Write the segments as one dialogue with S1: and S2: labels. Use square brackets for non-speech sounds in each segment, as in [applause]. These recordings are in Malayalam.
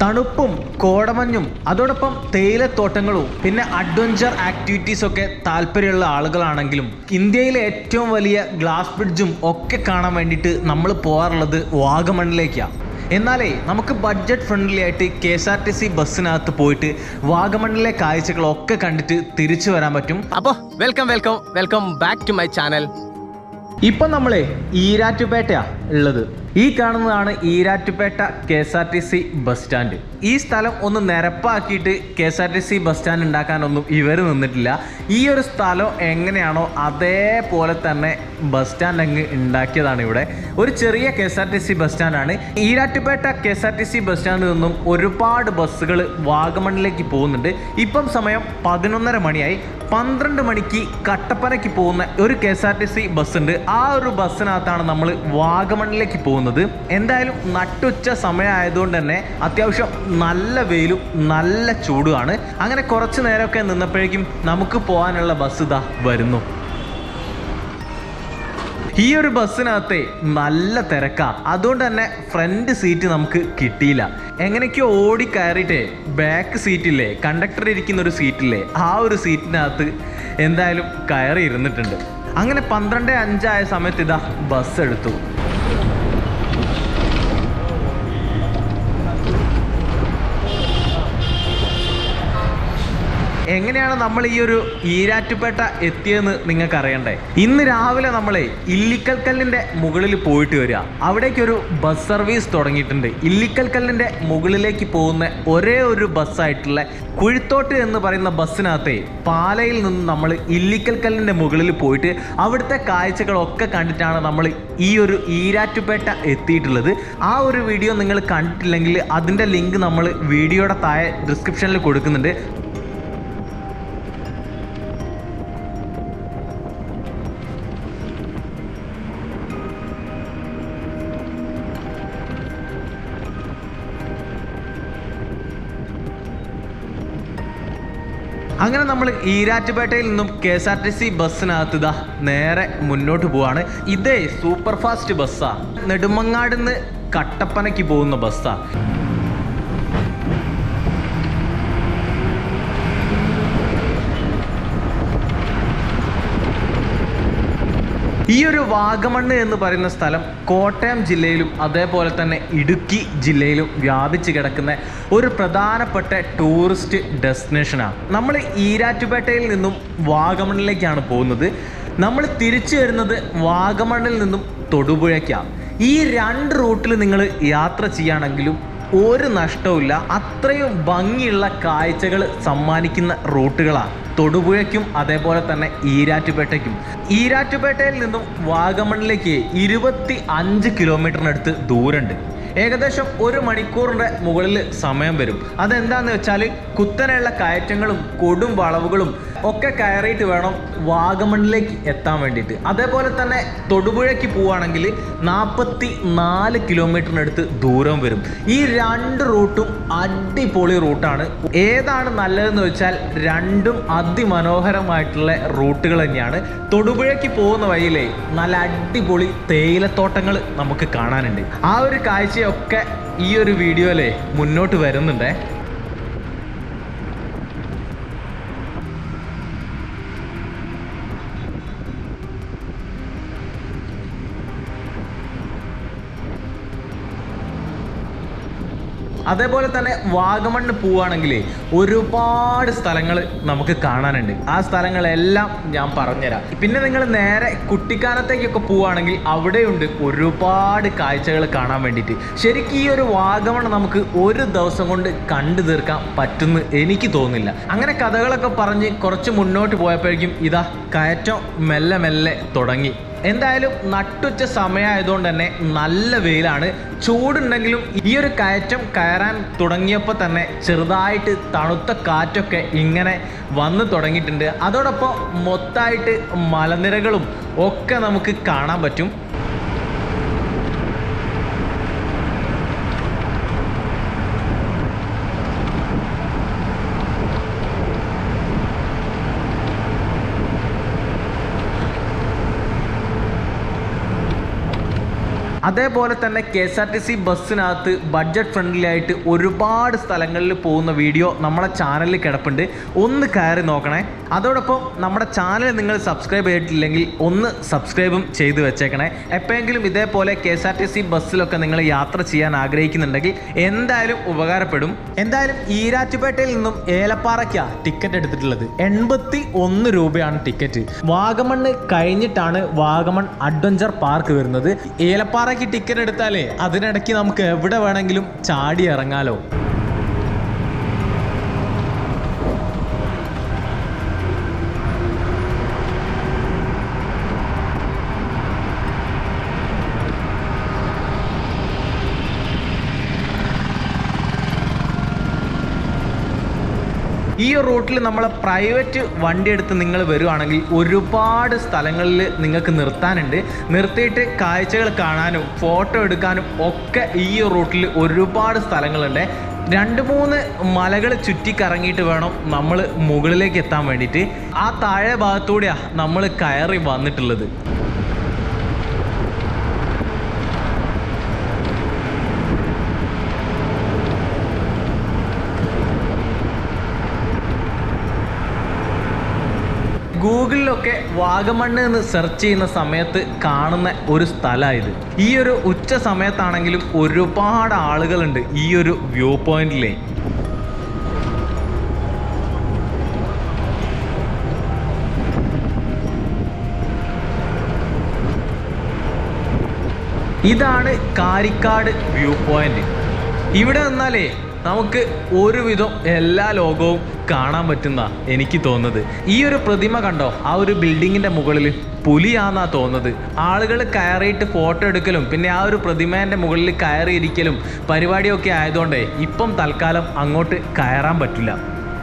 S1: തണുപ്പും കോടമഞ്ഞും അതോടൊപ്പം തേയിലത്തോട്ടങ്ങളും പിന്നെ അഡ്വഞ്ചർ ആക്ടിവിറ്റീസ് ഒക്കെ താല്പര്യമുള്ള ആളുകളാണെങ്കിലും ഇന്ത്യയിലെ ഏറ്റവും വലിയ ഗ്ലാസ് ബ്രിഡ്ജും ഒക്കെ കാണാൻ വേണ്ടിയിട്ട് നമ്മൾ പോകാറുള്ളത് വാഗമണ്ണിലേക്കാണ് എന്നാലേ നമുക്ക് ബഡ്ജറ്റ് ഫ്രണ്ട്ലി ആയിട്ട് K S R T C ബസ്സിനകത്ത് പോയിട്ട് വാഗമണ്ണിലെ കാഴ്ചകളൊക്കെ കണ്ടിട്ട് തിരിച്ചു വരാൻ പറ്റും.
S2: അപ്പോൾ welcome welcome welcome back to my channel
S1: ഇപ്പം നമ്മളെ ഈരാറ്റുപേട്ടയാ. ഉള്ളത്. ഈ കാണുന്നതാണ് Erattupetta K S R T C bus stand. ഈ സ്ഥലം ഒന്ന് നിരപ്പാക്കിയിട്ട് K S R T C bus stand ഉണ്ടാക്കാനൊന്നും ഇവർ നിന്നിട്ടില്ല. ഈ ഒരു സ്ഥലം എങ്ങനെയാണോ അതേപോലെ തന്നെ ബസ് സ്റ്റാൻഡ് അങ്ങ് ഉണ്ടാക്കിയതാണ് ഇവിടെ. ഒരു ചെറിയ K S R T C bus സ്റ്റാൻഡാണ്. Erattupetta K S R T C bus സ്റ്റാൻഡിൽ നിന്നും ഒരുപാട് ബസ്സുകൾ വാഗമണിലേക്ക് പോകുന്നുണ്ട്. ഇപ്പം സമയം പതിനൊന്നര മണിയായി. പന്ത്രണ്ട് മണിക്ക് കട്ടപ്പനയ്ക്ക് പോകുന്ന ഒരു K S R T C bus ഉണ്ട് ആ ഒരു ബസ്സിനകത്താണ് നമ്മൾ വാഗമണിലേക്ക് പോകുന്നത്. എന്തായാലും നട്ടുച്ച സമയമായതുകൊണ്ട് തന്നെ അത്യാവശ്യം നല്ല വെയിലും നല്ല ചൂടുമാണ്. അങ്ങനെ കുറച്ച് നേരമൊക്കെ നിന്നപ്പോഴേക്കും നമുക്ക് പോകാനുള്ള ബസ് ഇതാ വരുന്നു. ഈ ഒരു ബസ്സിനകത്തെ നല്ല തിരക്കാ. അതുകൊണ്ട് തന്നെ ഫ്രണ്ട് സീറ്റ് നമുക്ക് കിട്ടിയില്ല. എങ്ങനെയൊക്കെയോ ഓടി കയറിയിട്ടേ ബാക്ക് സീറ്റില്ലേ കണ്ടക്ടർ ഇരിക്കുന്ന ഒരു സീറ്റില്ലേ ആ ഒരു സീറ്റിനകത്ത് എന്തായാലും കയറി ഇരുന്നിട്ടുണ്ട് അങ്ങനെ പന്ത്രണ്ട് അഞ്ചായ സമയത്ത് ഇതാ ബസ് എടുത്തു. എങ്ങനെയാണ് നമ്മൾ ഈ ഒരു ഈരാറ്റുപേട്ട എത്തിയെന്ന് നിങ്ങൾക്ക് അറിയണ്ടേ? ഇന്ന് രാവിലെ നമ്മൾ ഇല്ലിക്കൽക്കല്ലിന്റെ മുകളിൽ പോയിട്ട് വരിക. അവിടേക്കൊരു ബസ് സർവീസ് തുടങ്ങിയിട്ടുണ്ട്. ഇല്ലിക്കൽക്കല്ലിന്റെ മുകളിലേക്ക് പോകുന്ന ഒരേ ഒരു ബസ്സായിട്ടുള്ള കുഴിത്തോട്ട് എന്ന് പറയുന്ന ബസ്സിനകത്തെ പാലയിൽ നിന്ന് നമ്മൾ ഇല്ലിക്കൽക്കല്ലിന്റെ മുകളിൽ പോയിട്ട് അവിടുത്തെ കാഴ്ചകളൊക്കെ കണ്ടിട്ടാണ് നമ്മൾ ഈ ഒരു ഈരാറ്റുപേട്ട എത്തിയിട്ടുള്ളത്. ആ ഒരു വീഡിയോ നിങ്ങൾ കണ്ടിട്ടില്ലെങ്കിൽ അതിന്റെ ലിങ്ക് നമ്മൾ വീഡിയോയുടെ താഴെ ഡിസ്ക്രിപ്ഷനിൽ കൊടുക്കുന്നുണ്ട്. അങ്ങനെ നമ്മൾ ഈരാറ്റുപേട്ടയിൽ നിന്നും K S R T C ബസ്സിനകത്ത് ഇതാ നേരെ മുന്നോട്ട് പോവാണ്. ഇതേ സൂപ്പർ ഫാസ്റ്റ് ബസ്സാണ് നെടുമങ്ങാട് നിന്ന് കട്ടപ്പനയ്ക്ക് പോകുന്ന ബസ്സാ. ഈ ഒരു വാഗമണ്ണ് എന്ന് പറയുന്ന സ്ഥലം കോട്ടയം ജില്ലയിലും അതേപോലെ തന്നെ ഇടുക്കി ജില്ലയിലും വ്യാപിച്ച് കിടക്കുന്ന ഒരു പ്രധാനപ്പെട്ട ടൂറിസ്റ്റ് ഡെസ്റ്റിനേഷനാണ്. നമ്മൾ ഈരാറ്റുപേട്ടയിൽ നിന്നും വാഗമണ്ണിലേക്കാണ് പോകുന്നത്. നമ്മൾ തിരിച്ചു വരുന്നത് വാഗമണ്ണിൽ നിന്നും തൊടുപുഴയ്ക്കാണ്. ഈ രണ്ട് റൂട്ടിൽ നിങ്ങൾ യാത്ര ചെയ്യുകയാണെങ്കിലും ഒരു നഷ്ടവുമില്ല. അത്രയും ഭംഗിയുള്ള കാഴ്ചകൾ സമ്മാനിക്കുന്ന റൂട്ടുകളാണ്. തൊടുപുഴയ്ക്കും അതേപോലെ തന്നെ ഈരാറ്റുപേട്ടയ്ക്കും. ഈരാറ്റുപേട്ടയിൽ നിന്നും വാഗമണിലേക്ക് ഇരുപത്തി അഞ്ച് കിലോമീറ്ററിനടുത്ത് ദൂരമുണ്ട്. ഏകദേശം ഒരു മണിക്കൂറിന്റെ മുകളിൽ സമയം വരും. അതെന്താണെന്ന് വെച്ചാൽ കുത്തനെയുള്ള കയറ്റങ്ങളും കൊടും വളവുകളും ഒക്കെ കയറിയിട്ട് വേണം വാഗമണിലേക്ക് എത്താൻ വേണ്ടിയിട്ട്. അതേപോലെ തന്നെ തൊടുപുഴയ്ക്ക് പോവുകയാണെങ്കിൽ നാൽപ്പത്തി നാല് കിലോമീറ്ററിനടുത്ത് ദൂരം വരും. ഈ രണ്ട് റൂട്ടും അടിപൊളി റൂട്ടാണ്. ഏതാണ് നല്ലതെന്ന് വെച്ചാൽ രണ്ടും അതിമനോഹരമായിട്ടുള്ള റൂട്ടുകൾ തന്നെയാണ്. തൊടുപുഴയ്ക്ക് പോകുന്ന വഴിയിലെ നല്ല അടിപൊളി തേയിലത്തോട്ടങ്ങൾ നമുക്ക് കാണാനുണ്ട്. ആ ഒരു കാഴ്ചയൊക്കെ ഈ ഒരു വീഡിയോയിലെ മുന്നോട്ട് വരുന്നുണ്ടേ. അതേപോലെ തന്നെ വാഗമണ്ണ് പോവുകയാണെങ്കിൽ ഒരുപാട് സ്ഥലങ്ങൾ നമുക്ക് കാണാനുണ്ട്. ആ സ്ഥലങ്ങളെല്ലാം ഞാൻ പറഞ്ഞുതരാം. പിന്നെ നിങ്ങൾ നേരെ കുട്ടിക്കാനത്തേക്കൊക്കെ പോവുകയാണെങ്കിൽ അവിടെയുണ്ട് ഒരുപാട് കാഴ്ചകൾ കാണാൻ വേണ്ടിയിട്ട്. ശരിക്കും ഈ ഒരു വാഗമൺ നമുക്ക് ഒരു ദിവസം കൊണ്ട് കണ്ടു തീർക്കാൻ പറ്റുന്ന എനിക്ക് തോന്നുന്നില്ല. അങ്ങനെ കഥകളൊക്കെ പറഞ്ഞ് കുറച്ച് മുന്നോട്ട് പോയപ്പോഴേക്കും ഇതാ കയറ്റം മെല്ലെ മെല്ലെ തുടങ്ങി. എന്തായാലും നട്ടുച്ച സമയമായതുകൊണ്ട് തന്നെ നല്ല വെയിലാണ്. ചൂടുണ്ടെങ്കിലും ഈ ഒരു കയറ്റം കയറാൻ തുടങ്ങിയപ്പോൾ തന്നെ ചെറുതായിട്ട് തണുത്ത കാറ്റൊക്കെ ഇങ്ങനെ വന്നു തുടങ്ങിയിട്ടുണ്ട്. അതോടൊപ്പം മൊത്തമായിട്ട് മലനിരകളും ഒക്കെ നമുക്ക് കാണാൻ പറ്റും. അതേപോലെ തന്നെ K S R T C ബസ്സിനകത്ത് budget friendly ആയിട്ട് ഒരുപാട് സ്ഥലങ്ങളിൽ പോകുന്ന വീഡിയോ നമ്മളെ ചാനലിൽ കിടപ്പുണ്ട്. ഒന്ന് കയറി നോക്കണേ. അതോടൊപ്പം നമ്മുടെ ചാനൽ നിങ്ങൾ സബ്സ്ക്രൈബ് ചെയ്തിട്ടില്ലെങ്കിൽ ഒന്ന് സബ്സ്ക്രൈബും ചെയ്ത് വെച്ചേക്കണേ. എപ്പോഴെങ്കിലും ഇതേപോലെ K S R T C ബസ്സിലൊക്കെ നിങ്ങൾ യാത്ര ചെയ്യാൻ ആഗ്രഹിക്കുന്നുണ്ടെങ്കിൽ എന്തായാലും ഉപകാരപ്പെടും. എന്തായാലും ഈരാറ്റുപേട്ടയിൽ നിന്നും ഏലപ്പാറയ്ക്കാ ടിക്കറ്റ് എടുത്തിട്ടുള്ളത്. എൺപത്തി ഒന്ന് രൂപയാണ് ടിക്കറ്റ്. വാഗമണ്ണ് കഴിഞ്ഞിട്ടാണ് വാഗമൺ അഡ്വഞ്ചർ പാർക്ക് വരുന്നത്. ഏലപ്പാറയ്ക്ക് ടിക്കറ്റ് എടുത്താലേ അതിനിടയ്ക്ക് നമുക്ക് എവിടെ വേണമെങ്കിലും ചാടി ഇറങ്ങാലോ റൂട്ടിൽ നമ്മൾ പ്രൈവറ്റ് വണ്ടി എടുത്ത് നിങ്ങൾ വരുവാണെങ്കിൽ ഒരുപാട് സ്ഥലങ്ങളിൽ നിങ്ങൾക്ക് നിർത്താനുണ്ട്. നിർത്തിയിട്ട് കാഴ്ചകൾ കാണാനും ഫോട്ടോ എടുക്കാനും ഒക്കെ ഈ റൂട്ടിൽ ഒരുപാട് സ്ഥലങ്ങളുണ്ട്. രണ്ട് മൂന്ന് മലകൾ ചുറ്റിക്കറങ്ങിയിട്ട് വേണം നമ്മൾ മുകളിലേക്ക് എത്താൻ വേണ്ടിയിട്ട്. ആ താഴെ ഭാഗത്തൂടെയാണ് നമ്മൾ കയറി വന്നിട്ടുള്ളത്. ഗൂഗിളിലൊക്കെ വാഗമണ്ണ് എന്ന് സെർച്ച് ചെയ്യുന്ന സമയത്ത് കാണുന്ന ഒരു സ്ഥലമായത്. ഈ ഒരു ഉച്ച സമയത്താണെങ്കിലും ഒരുപാട് ആളുകളുണ്ട് ഈ ഒരു വ്യൂ പോയിന്റിലെ ഇതാണ് കാരിക്കാട് വ്യൂ പോയിന്റ് ഇവിടെ നിന്നാലേ നമുക്ക് ഒരുവിധം എല്ലാ ലോകവും കാണാൻ പറ്റുന്ന എനിക്ക് തോന്നുന്നത്. ഈ ഒരു പ്രതിമ കണ്ടോ? ആ ഒരു ബിൽഡിങ്ങിന്റെ മുകളിൽ പുലിയാന്നാ തോന്നുന്നത്. ആളുകൾ കയറിയിട്ട് ഫോട്ടോ എടുക്കലും പിന്നെ ആ ഒരു പ്രതിമേന്റെ മുകളിൽ കയറിയിരിക്കലും പരിപാടിയൊക്കെ ആയതുകൊണ്ടേ ഇപ്പം തൽക്കാലം അങ്ങോട്ട് കയറാൻ പറ്റില്ല.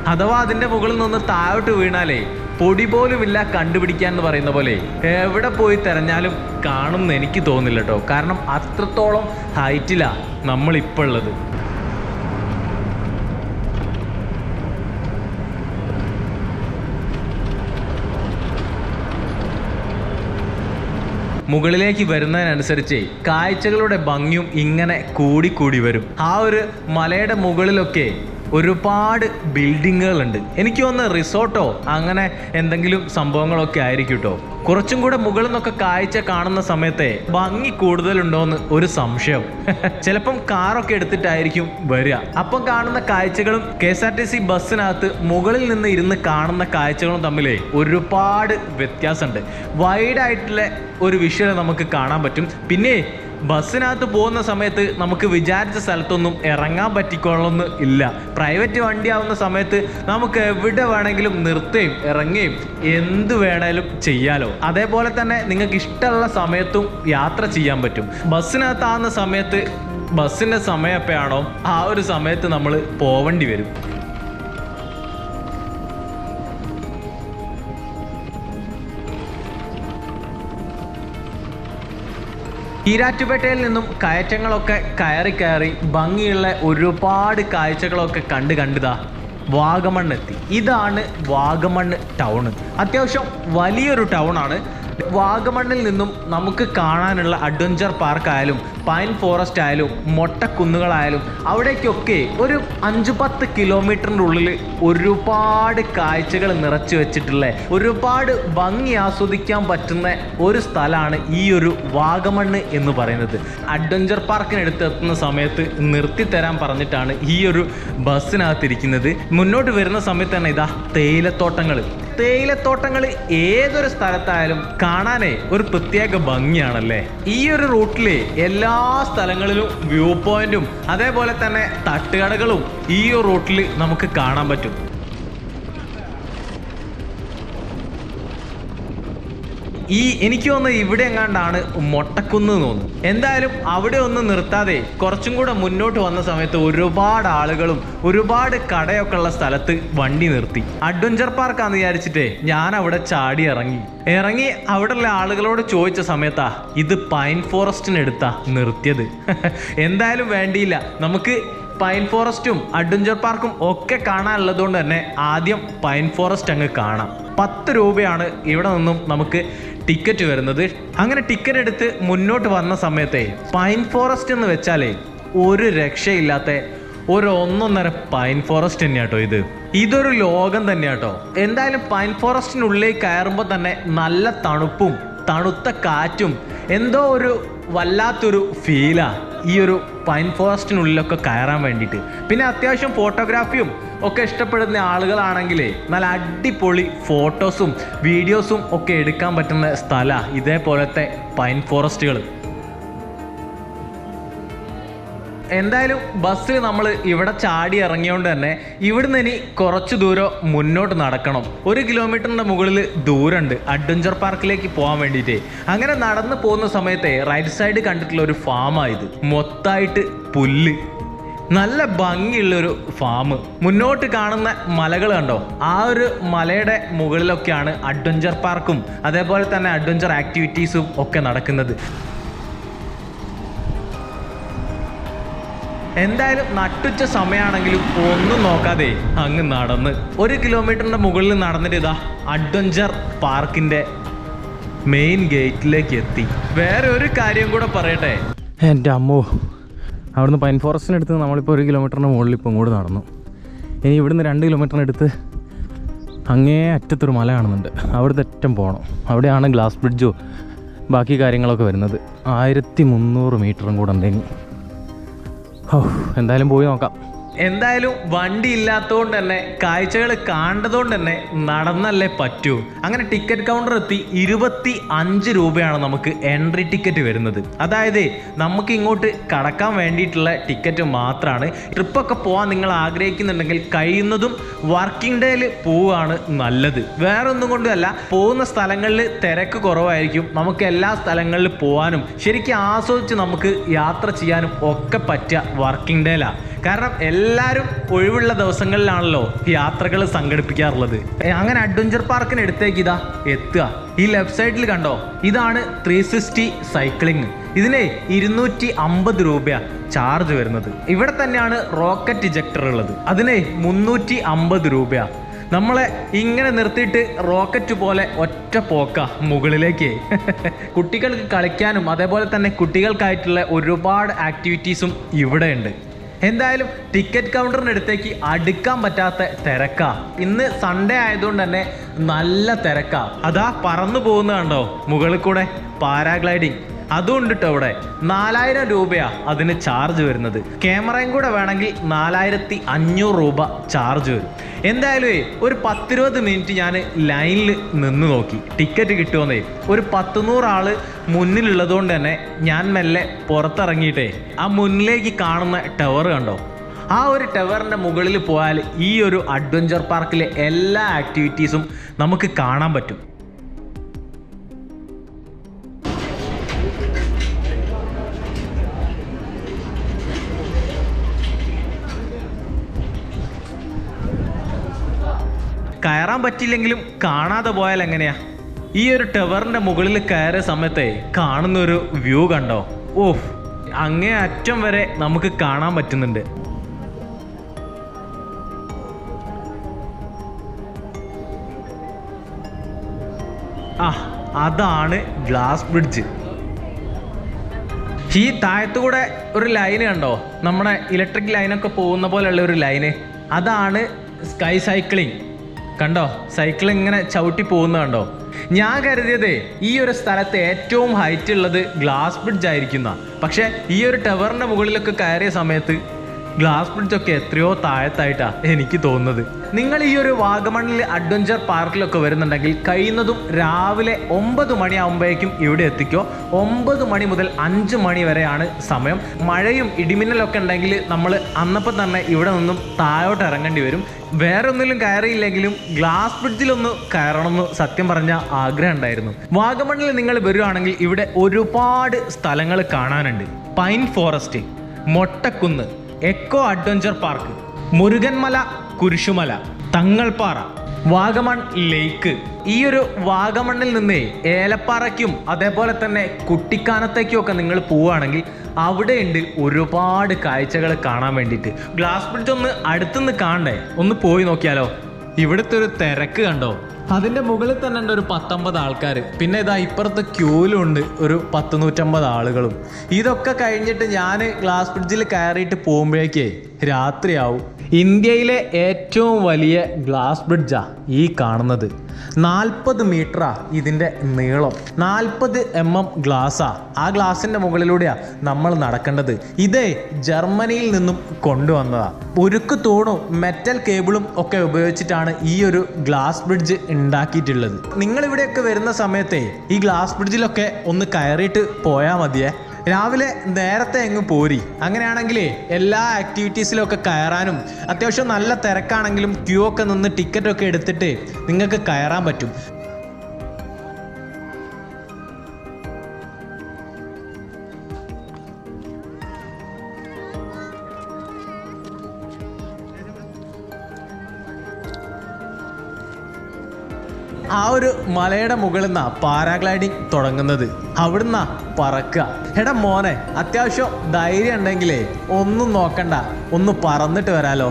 S1: അഥവാ അതിന്റെ മുകളിൽ നിന്ന് താഴോട്ട് വീണാലേ പൊടി പോലുമില്ല കണ്ടുപിടിക്കാൻ എന്ന് പറയുന്ന പോലെ. എവിടെ പോയി തിരഞ്ഞാലും കാണുമെന്ന് എനിക്ക് തോന്നില്ല കേട്ടോ കാരണം അത്രത്തോളം ഹൈറ്റിലാണ് നമ്മളിപ്പോൾ ഉള്ളത്. മുകളിലേക്ക് വരുന്നതിനനുസരിച്ച് കാഴ്ചകളുടെ ഭംഗിയും ഇങ്ങനെ കൂടിക്കൂടി വരും. ആ ഒരു മലയുടെ മുകളിലൊക്കെ ഒരുപാട് ബിൽഡിങ്ങുകളുണ്ട്. എനിക്ക് തോന്നുന്നു റിസോർട്ടോ അങ്ങനെ എന്തെങ്കിലും സംഭവങ്ങളൊക്കെ ആയിരിക്കും കേട്ടോ കുറച്ചും കൂടെ മുകളിൽ നിന്നൊക്കെ കാഴ്ച കാണുന്ന സമയത്തെ ഭംഗി കൂടുതലുണ്ടോന്ന് ഒരു സംശയം. [laughs] ചിലപ്പം കാറൊക്കെ എടുത്തിട്ടായിരിക്കും വരിക. അപ്പം കാണുന്ന കാഴ്ചകളും K S R T C ബസ്സിനകത്ത് മുകളിൽ നിന്ന് ഇരുന്ന് കാണുന്ന കാഴ്ചകളും തമ്മിലേ ഒരുപാട് വ്യത്യാസമുണ്ട്. വൈഡായിട്ടുള്ള ഒരു വിഷ്വൽ നമുക്ക് കാണാൻ പറ്റും. പിന്നെ ബസ്സിനകത്ത് പോകുന്ന സമയത്ത് നമുക്ക് വിചാരിച്ച സ്ഥലത്തൊന്നും ഇറങ്ങാൻ പറ്റിക്കൊള്ളൊന്ന് ഇല്ല. പ്രൈവറ്റ് വണ്ടി ആവുന്ന സമയത്ത് നമുക്ക് എവിടെ വേണമെങ്കിലും നിർത്തുകയും ഇറങ്ങുകയും എന്ത് വേണേലും ചെയ്യാലോ. അതേപോലെ തന്നെ നിങ്ങൾക്ക് ഇഷ്ടമുള്ള സമയത്തും യാത്ര ചെയ്യാൻ പറ്റും. ബസ്സിനകത്താവുന്ന സമയത്ത് ബസ്സിന്റെ സമയം എപ്പോഴാണോ ആ ഒരു സമയത്ത് നമ്മൾ പോവേണ്ടി വരും. ഈരാറ്റുപേട്ടയിൽ നിന്നും കയറ്റങ്ങളൊക്കെ കയറി കയറി ഭംഗിയുള്ള ഒരുപാട് കാഴ്ചകളൊക്കെ കണ്ട് കണ്ടുതാ വാഗമണ്ണെത്തി. ഇതാണ് വാഗമണ് ടൗൺ. അത്യാവശ്യം വലിയൊരു ടൗണാണ് വാഗമണ്ണിൽ നിന്നും നമുക്ക് കാണാനുള്ള അഡ്വഞ്ചർ പാർക്ക് ആയാലും പൈൻ ഫോറസ്റ്റ് ആയാലും മൊട്ടക്കുന്നുകളായാലും അവിടേക്കൊക്കെ ഒരു അഞ്ച് പത്ത് കിലോമീറ്ററിന്റെ ഉള്ളിൽ ഒരുപാട് കാഴ്ചകൾ നിറച്ചു വെച്ചിട്ടുള്ള ഒരുപാട് ഭംഗി ആസ്വദിക്കാൻ പറ്റുന്ന ഒരു സ്ഥലമാണ് ഈ ഒരു വാഗമണ്ണ് എന്ന് പറയുന്നത്. അഡ്വഞ്ചർ പാർക്കിനടുത്ത് എത്തുന്ന സമയത്ത് നിർത്തി നിർത്തിത്തരാൻ പറഞ്ഞിട്ടാണ് ഈ ഒരു ബസ്സിനകത്തിരിക്കുന്നത്. മുന്നോട്ട് വരുന്ന സമയത്ത് തന്നെ ഇതാ തേയിലത്തോട്ടങ്ങൾ. തേയിലത്തോട്ടങ്ങൾ ഏതൊരു സ്ഥലത്തായാലും കാണാനേ ഒരു പ്രത്യേക ഭംഗിയാണല്ലേ? ഈ ഒരു റൂട്ടിലെ എല്ലാ സ്ഥലങ്ങളിലും വ്യൂ പോയിന്റും അതേപോലെ തന്നെ തട്ടുകടകളും ഈ ഒരു റൂട്ടിൽ നമുക്ക് കാണാൻ പറ്റും. ഈ എനിക്ക് തോന്നുന്നത് ഇവിടെ എങ്ങാണ്ടാണ് മൊട്ടക്കുന്ന് തോന്നുന്നു. എന്തായാലും അവിടെ ഒന്നും നിർത്താതെ കുറച്ചും കൂടെ മുന്നോട്ട് വന്ന സമയത്ത് ഒരുപാട് ആളുകളും ഒരുപാട് കടയൊക്കെ ഉള്ള സ്ഥലത്ത് വണ്ടി നിർത്തി. അഡ്വഞ്ചർ പാർക്കാന്ന് വിചാരിച്ചിട്ടേ ഞാൻ അവിടെ ചാടി ഇറങ്ങി. ഇറങ്ങി അവിടെയുള്ള ആളുകളോട് ചോദിച്ച സമയത്താ ഇത് പൈൻ ഫോറസ്റ്റിനെടുത്താ നിർത്തിയത്. [laughs] എന്തായാലും വേണ്ടിയില്ല. നമുക്ക് പൈൻ ഫോറസ്റ്റും അഡ്വഞ്ചർ പാർക്കും ഒക്കെ കാണാനുള്ളതുകൊണ്ട് തന്നെ ആദ്യം പൈൻ ഫോറസ്റ്റ് അങ്ങ് കാണാം. പത്ത് രൂപയാണ് ഇവിടെ നിന്നും നമുക്ക് ടിക്കറ്റ് വരുന്നത്. അങ്ങനെ ടിക്കറ്റ് എടുത്ത് മുന്നോട്ട് വന്ന സമയത്തെ പൈൻ ഫോറസ്റ്റ് എന്ന് വെച്ചാലേ ഒരു രക്ഷയില്ലാത്ത ഒരു ഒന്നൊന്നര പൈൻ ഫോറസ്റ്റ് തന്നെയാട്ടോ ഇത്. ഇതൊരു ലോകം തന്നെയാട്ടോ. എന്തായാലും പൈൻ ഫോറസ്റ്റിനുള്ളിൽ കയറുമ്പോൾ തന്നെ നല്ല തണുപ്പും തണുത്ത കാറ്റും എന്തോ ഒരു വല്ലാത്തൊരു ഫീലാ ഈ ഒരു പൈൻ ഫോറസ്റ്റിനുള്ളിലൊക്കെ കയറാൻ വേണ്ടിയിട്ട്. പിന്നെ അത്യാവശ്യം ഫോട്ടോഗ്രാഫിയും ഒക്കെ ഇഷ്ടപ്പെടുന്ന ആളുകളാണെങ്കിൽ നല്ല അടിപൊളി ഫോട്ടോസും വീഡിയോസും ഒക്കെ എടുക്കാൻ പറ്റുന്ന സ്ഥലമാണ് ഇതേപോലത്തെ പൈൻ ഫോറസ്റ്റുകൾ എന്തായാലും ബസ്സിൽ നമ്മൾ ഇവിടെ ചാടി ഇറങ്ങിയോണ്ട് തന്നെ ഇവിടുന്ന് ഇനി കുറച്ച് ദൂരം മുന്നോട്ട് നടക്കണം. ഒരു കിലോമീറ്ററിന്റെ മുകളിൽ ദൂരമുണ്ട്. അഡ്വഞ്ചർ പാർക്കിലേക്ക് പോകാൻ വേണ്ടിയിട്ട്. അങ്ങനെ നടന്നു പോകുന്ന സമയത്തെ റൈറ്റ് സൈഡ് കണ്ടിട്ടുള്ള ഒരു ഫാമായത് മൊത്തമായിട്ട് പുല്ല്. നല്ല ഭംഗിയുള്ളൊരു ഫാം മുന്നോട്ട് കാണുന്ന മലകൾ കണ്ടോ? ആ ഒരു മലയുടെ മുകളിലൊക്കെയാണ് അഡ്വഞ്ചർ പാർക്കും അതേപോലെ തന്നെ അഡ്വഞ്ചർ ആക്ടിവിറ്റീസും ഒക്കെ നടക്കുന്നത്. എന്തായാലും നട്ടുച്ച സമയമാണെങ്കിലും ഒന്നും നോക്കാതെ അങ്ങ് നടന്ന്. ഒരു കിലോമീറ്ററിന്റെ മുകളിൽ നടന്നിട്ട് ഇതാ അഡ്വഞ്ചർ പാർക്കിന്റെ മെയിൻ ഗേറ്റിലേക്ക് എത്തി. വേറെ ഒരു കാര്യം കൂടെ പറയട്ടെ?
S3: എന്റെ അമ്മോ അവിടുന്ന് പൈൻ ഫോറസ്റ്റിനടുത്ത് നമ്മളിപ്പോൾ ഒരു കിലോമീറ്ററിന് മുകളിൽ ഇപ്പം ഇങ്ങോട്ട് നടന്നു. ഇനി ഇവിടുന്ന് രണ്ട് കിലോമീറ്ററിനടുത്ത് അങ്ങേ അറ്റത്തൊരു മല കാണുന്നുണ്ട്. അവിടുത്തെ അറ്റം പോകണം അവിടെയാണ് ഗ്ലാസ് ബ്രിഡ്ജോ ബാക്കി കാര്യങ്ങളൊക്കെ വരുന്നത്. ആയിരത്തി മുന്നൂറ് മീറ്ററും കൂടെ ഉണ്ട് ഇനി ഓ എന്തായാലും പോയി നോക്കാം.
S1: എന്തായാലും വണ്ടി ഇല്ലാത്തതുകൊണ്ട് തന്നെ കാഴ്ചകൾ കാണേണ്ടതുകൊണ്ട് തന്നെ നടന്നല്ലേ പറ്റൂ. അങ്ങനെ ടിക്കറ്റ് കൗണ്ടർ എത്തി ഇരുപത്തി അഞ്ച് രൂപയാണ് നമുക്ക് എൻട്രി ടിക്കറ്റ് വരുന്നത്. അതായത് നമുക്ക് ഇങ്ങോട്ട് കടക്കാൻ വേണ്ടിയിട്ടുള്ള ടിക്കറ്റ് മാത്രമാണ് ട്രിപ്പൊക്കെ പോകാൻ നിങ്ങൾ ആഗ്രഹിക്കുന്നുണ്ടെങ്കിൽ കഴിയുന്നതും വർക്കിംഗ് ഡേയിൽ പോവുകയാണ് നല്ലത്. വേറെ ഒന്നും കൊണ്ടല്ല പോകുന്ന സ്ഥലങ്ങളിൽ തിരക്ക് കുറവായിരിക്കും. നമുക്ക് എല്ലാ സ്ഥലങ്ങളിൽ പോകാനും ശരിക്കും ആസ്വദിച്ച് നമുക്ക് യാത്ര ചെയ്യാനും ഒക്കെ പറ്റുക വർക്കിംഗ് ഡേയിലാണ് കാരണം എല്ലാവരും ഒഴിവുള്ള ദിവസങ്ങളിലാണല്ലോ യാത്രകൾ സംഘടിപ്പിക്കാറുള്ളത്. അങ്ങനെ അഡ്വഞ്ചർ പാർക്കിന് അടുത്തേക്ക് ഇതാ എത്തുക. ഈ ലെഫ്റ്റ് സൈഡിൽ കണ്ടോ? ഇതാണ് ത്രീ സിക്സ്റ്റി സൈക്ലിംഗ് ഇതിന് ഇരുന്നൂറ്റി അമ്പത് രൂപ ചാർജ് വരുന്നത്. ഇവിടെ തന്നെയാണ് റോക്കറ്റ് ഇജക്ടർ ഉള്ളത്. അതിന് മുന്നൂറ്റി അമ്പത് രൂപ നമ്മളെ ഇങ്ങനെ നിർത്തിയിട്ട് റോക്കറ്റ് പോലെ ഒറ്റ പോക്ക മുകളിലേക്ക്. [laughs] കുട്ടികൾക്ക് കളിക്കാനും അതേപോലെ തന്നെ കുട്ടികൾക്കായിട്ടുള്ള ഒരുപാട് ആക്ടിവിറ്റീസും ഇവിടെ ഉണ്ട് എന്തായാലും ടിക്കറ്റ് കൗണ്ടറിന്റെ അടുത്തേക്ക് അടുക്കാൻ പറ്റാത്ത തിരക്കാ. ഇന്ന് സൺഡേ ആയതുകൊണ്ട് തന്നെ നല്ല തിരക്കാ. അതാ പറന്നു പോകുന്നതാണ്ടോ മുകളിൽ കൂടെ പാരാഗ്ലൈഡിങ്. അതുകൊണ്ട് അവിടെ നാലായിരം രൂപയാ അതിന് ചാർജ് വരുന്നത്. ക്യാമറയും കൂടെ വേണമെങ്കിൽ നാലായിരത്തി അഞ്ഞൂറ് രൂപ ചാർജ് വരും. എന്തായാലും ഒരു പത്തിരുപത് മിനിറ്റ് ഞാൻ ലൈനിൽ നിന്ന് നോക്കി. ടിക്കറ്റ് കിട്ടുമെന്നേ ഒരു പത്തുനൂറ് ആൾ മുന്നിലുള്ളതുകൊണ്ട് തന്നെ ഞാൻ മെല്ലെ പുറത്തിറങ്ങിയിട്ടേ ആ മുന്നിലേക്ക് കാണുന്ന ടവർ കണ്ടോ? ആ ഒരു ടവറിന്റെ മുകളിൽ പോയാൽ ഈ ഒരു അഡ്വഞ്ചർ പാർക്കിലെ എല്ലാ ആക്ടിവിറ്റീസും നമുക്ക് കാണാൻ പറ്റും. കയറാൻ പറ്റില്ലെങ്കിലും കാണാതെ പോയാൽ എങ്ങനെയാ? ഈ ഒരു ടവറിന്റെ മുകളിൽ കയറിയ സമയത്തെ കാണുന്ന ഒരു വ്യൂ കണ്ടോ? ഓഫ് അങ്ങേ അറ്റം വരെ നമുക്ക് കാണാൻ പറ്റുന്നുണ്ട്. ആ അതാണ് ഗ്ലാസ് ബ്രിഡ്ജ്. ഈ താഴത്തുകൂടെ ഒരു ലൈൻ കണ്ടോ? നമ്മുടെ ഇലക്ട്രിക് ലൈനൊക്കെ പോകുന്ന പോലെയുള്ള ഒരു ലൈന്. അതാണ് സ്കൈ സൈക്ലിംഗ്. കണ്ടോ? സൈക്കിൾ ഇങ്ങനെ ചവിട്ടി പോകുന്ന കണ്ടോ? ഞാൻ കരുതിയതേ ഈ ഒരു സ്ഥലത്ത് ഏറ്റവും ഹൈറ്റ് ഉള്ളത് ഗ്ലാസ് ബ്രിഡ്ജ് ആയിരിക്കുന്ന പക്ഷേ ഈ ഒരു ടവറിന്റെ മുകളിലൊക്കെ കയറിയ സമയത്ത് ഗ്ലാസ് ബ്രിഡ്ജ് ഒക്കെ എത്രയോ താഴത്തായിട്ടാ എനിക്ക് തോന്നുന്നത്. നിങ്ങൾ ഈ ഒരു വാഗമണ്ണിലെ അഡ്വഞ്ചർ പാർക്കിലൊക്കെ വരുന്നുണ്ടെങ്കിൽ കഴിയുന്നതും രാവിലെ ഒമ്പത് മണിയാകുമ്പോഴേക്കും ഇവിടെ എത്തിക്കോ. ഒമ്പത് മണി മുതൽ അഞ്ച് മണി വരെയാണ് സമയം. മഴയും ഇടിമിന്നലൊക്കെ ഉണ്ടെങ്കിൽ നമ്മൾ അന്നപ്പം തന്നെ ഇവിടെ നിന്നും താഴോട്ട് ഇറങ്ങേണ്ടി വരും. വേറെ ഒന്നിലും കയറിയില്ലെങ്കിലും ഗ്ലാസ് ബ്രിഡ്ജിലൊന്ന് കയറണമെന്ന് സത്യം പറഞ്ഞ ആഗ്രഹം ഉണ്ടായിരുന്നു. വാഗമണ്ണിൽ നിങ്ങൾ വരുവാണെങ്കിൽ ഇവിടെ ഒരുപാട് സ്ഥലങ്ങൾ കാണാനുണ്ട്. Pine forest Mottakunnu echo adventure park Murugan Mala Kurisumala Thangalpara Vagamon lake. ഈ ഒരു വാഗമണ്ണിൽ നിന്ന് ഏലപ്പാറയ്ക്കും അതേപോലെ തന്നെ കുട്ടിക്കാനത്തേക്കും ഒക്കെ നിങ്ങൾ പോവുകയാണെങ്കിൽ അവിടെയുണ്ട് ഒരുപാട് കാഴ്ചകൾ കാണാൻ വേണ്ടിയിട്ട്. ഗ്ലാസ് ബ്രിഡ്ജ് ഒന്ന് അടുത്തുനിന്ന് കാണണ്ടേ? ഒന്ന് പോയി നോക്കിയാലോ? ഇവിടുത്തെ ഒരു തിരക്ക് കണ്ടോ? അതിന്റെ മുകളിൽ തന്നെ ഉണ്ട് ഒരു പത്തൊമ്പത് ആൾക്കാർ പിന്നെ ഇതാ ഇപ്പുറത്ത് ക്യൂലുണ്ട് ഒരു പത്ത് നൂറ്റമ്പത് ആളുകളും. ഇതൊക്കെ കഴിഞ്ഞിട്ട് ഞാൻ ഗ്ലാസ് ബ്രിഡ്ജിൽ കയറിയിട്ട് പോകുമ്പോഴേക്കേ രാത്രിയാവും. ഇന്ത്യയിലെ ഏറ്റവും വലിയ ഗ്ലാസ് ബ്രിഡ്ജാണ് ഈ കാണുന്നത്. നാൽപ്പത് മീറ്ററാണ് ഇതിന്റെ നീളം. നാൽപ്പത് എം എം ഗ്ലാസ്സാണ് ആ ഗ്ലാസിന്റെ മുകളിലൂടെയാണ് നമ്മൾ നടക്കേണ്ടത്. ഇതേ ജർമ്മനിയിൽ നിന്നും കൊണ്ടുവന്നതാണ് ഉരുക്ക് തൂണും മെറ്റൽ കേബിളും ഒക്കെ ഉപയോഗിച്ചിട്ടാണ് ഈ ഒരു ഗ്ലാസ് ബ്രിഡ്ജ് ഉണ്ടാക്കിയിട്ടുള്ളത്. നിങ്ങളിവിടെയൊക്കെ വരുന്ന സമയത്തെ ഈ ഗ്ലാസ് ബ്രിഡ്ജിലൊക്കെ ഒന്ന് കയറിയിട്ട് പോയാൽ മതിയേ. രാവിലെ നേരത്തെ എങ്ങ് പോരി. അങ്ങനെയാണെങ്കിലേ എല്ലാ ആക്ടിവിറ്റീസിലും ഒക്കെ കയറാനും അത്യാവശ്യം നല്ല തിരക്കാണെങ്കിലും ക്യൂ ഒക്കെ നിന്ന് ടിക്കറ്റ് ഒക്കെ എടുത്തിട്ട് നിങ്ങൾക്ക് കയറാൻ പറ്റും. ആ ഒരു മലയുടെ മുകളിൽ നിന്നാ പാരാഗ്ലൈഡിങ് തുടങ്ങുന്നത്. അവിടുന്ന് പറക്കുക. എടാ മോനെ അത്യാവശ്യം ധൈര്യം ഉണ്ടെങ്കിലേ ഒന്നും നോക്കണ്ട. ഒന്ന് പറന്നിട്ട് വരാലോ.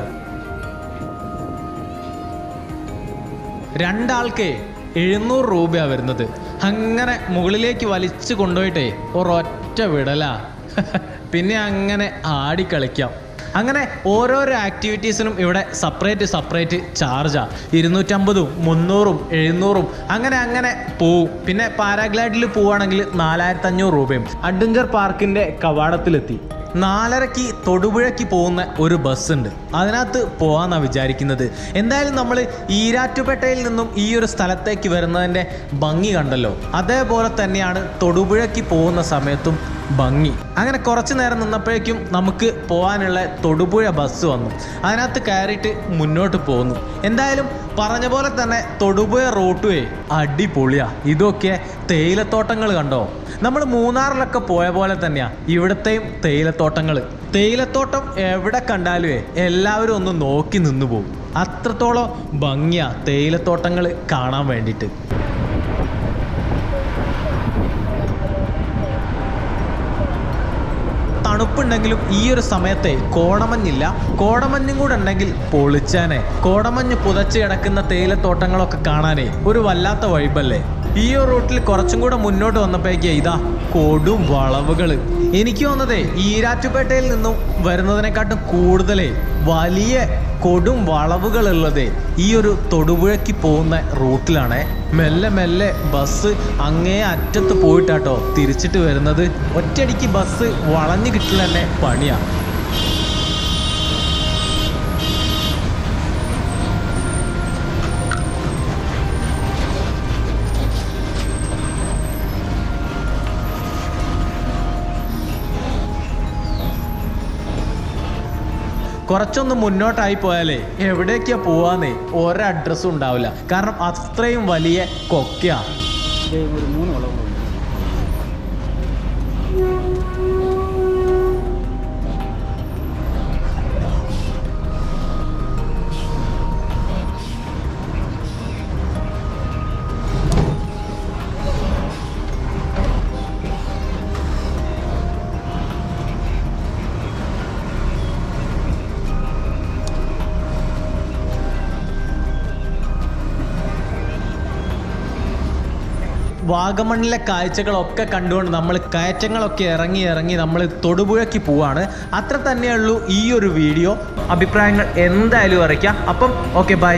S1: രണ്ടാൾക്ക് എഴുന്നൂറ് രൂപയാണ് വരുന്നത്. അങ്ങനെ മുകളിലേക്ക് വലിച്ചു കൊണ്ടുപോയിട്ടേ ഒരൊറ്റ വിടലാ. [laughs] പിന്നെ അങ്ങനെ ആടിക്കളിക്കാം. അങ്ങനെ ഓരോരോ ആക്ടിവിറ്റീസിനും ഇവിടെ സെപ്പറേറ്റ് സെപ്പറേറ്റ് ചാർജാണ് ഇരുന്നൂറ്റമ്പതും മുന്നൂറും എഴുന്നൂറും അങ്ങനെ അങ്ങനെ പോവും. പിന്നെ പാരാഗ്ലൈഡിൽ പോവുകയാണെങ്കിൽ നാലായിരത്തി അഞ്ഞൂറ് രൂപയും. അഡ്വഞ്ചർ പാർക്കിന്റെ കവാടത്തിലെത്തി. നാലരയ്ക്ക് തൊടുപുഴയ്ക്ക് പോകുന്ന ഒരു ബസ്സുണ്ട്. അതിനകത്ത് പോകാമെന്നാണ് വിചാരിക്കുന്നത്. എന്തായാലും നമ്മൾ ഈരാറ്റുപേട്ടയിൽ നിന്നും ഈ ഒരു സ്ഥലത്തേക്ക് വരുന്നതിന്റെ ഭംഗി കണ്ടല്ലോ. അതേപോലെ തന്നെയാണ് തൊടുപുഴയ്ക്ക് പോകുന്ന സമയത്തും ഭംഗി. അങ്ങനെ കുറച്ച് നേരം നിന്നപ്പോഴേക്കും നമുക്ക് പോകാനുള്ള തൊടുപുഴ ബസ് വന്നു. അതിനകത്ത് കയറിയിട്ട് മുന്നോട്ട് പോകുന്നു എന്തായാലും പറഞ്ഞ പോലെ തന്നെ തൊടുപുഴ റോട്ടുവേ അടിപൊളിയാ. ഇതൊക്കെ തേയിലത്തോട്ടങ്ങൾ കണ്ടോ? നമ്മൾ മൂന്നാറിലൊക്കെ പോയ പോലെ തന്നെയാ ഇവിടത്തെയും തേയിലത്തോട്ടങ്ങൾ. തേയിലത്തോട്ടം എവിടെ കണ്ടാലുവേ എല്ലാവരും ഒന്ന് നോക്കി നിന്നു പോകും. അത്രത്തോളം ഭംഗിയാ തേയിലത്തോട്ടങ്ങൾ കാണാൻ വേണ്ടിയിട്ട്. തണുപ്പുണ്ടെങ്കിലും ഈ ഒരു സമയത്തെ കോടമഞ്ഞില്ല. കോടമഞ്ഞും കൂടെ ഉണ്ടെങ്കിൽ പൊളിച്ചാനെ. കോടമഞ്ഞ് പുതച്ച് കിടക്കുന്ന തേയിലത്തോട്ടങ്ങളൊക്കെ കാണാനേ ഒരു വല്ലാത്ത വൈബല്ലേ? ഈ ഒരു റൂട്ടിൽ കുറച്ചും കൂടെ മുന്നോട്ട് വന്നപ്പോഴേക്ക് ഇതാ കൊടും വളവുകൾ എനിക്ക് തോന്നതേ ഈരാറ്റുപേട്ടയിൽ നിന്നും വരുന്നതിനെക്കാട്ടും കൂടുതലേ വലിയ കൊടും വളവുകളുള്ളത് ഈ ഒരു തൊടുപുഴയ്ക്ക് പോകുന്ന റൂട്ടിലാണ്. മെല്ലെ മെല്ലെ ബസ് അങ്ങേ അറ്റത്ത് പോയിട്ടാട്ടോ തിരിച്ചിട്ട് വരുന്നത്. ഒറ്റയടിക്ക് ബസ് വളഞ്ഞു കിട്ടില്ല തന്നെ പണിയാ. കുറച്ചൊന്ന് മുന്നോട്ടായി പോയാലേ എവിടേക്കാ പോവാന്നേ ഒരഡ്രസ്സും ഉണ്ടാവില്ല. കാരണം അത്രയും വലിയ കൊക്കയാ. വാഗമണ്ണിലെ കാഴ്ചകളൊക്കെ കണ്ടുകൊണ്ട് നമ്മൾ കയറ്റങ്ങളൊക്കെ ഇറങ്ങി ഇറങ്ങി നമ്മൾ തൊടുപുഴയ്ക്ക് പോവാണ്. അത്ര തന്നെയുള്ളൂ ഈ ഒരു വീഡിയോ. അഭിപ്രായങ്ങൾ എന്തായാലും അറിയിക്കാം. അപ്പം ഓക്കെ ബൈ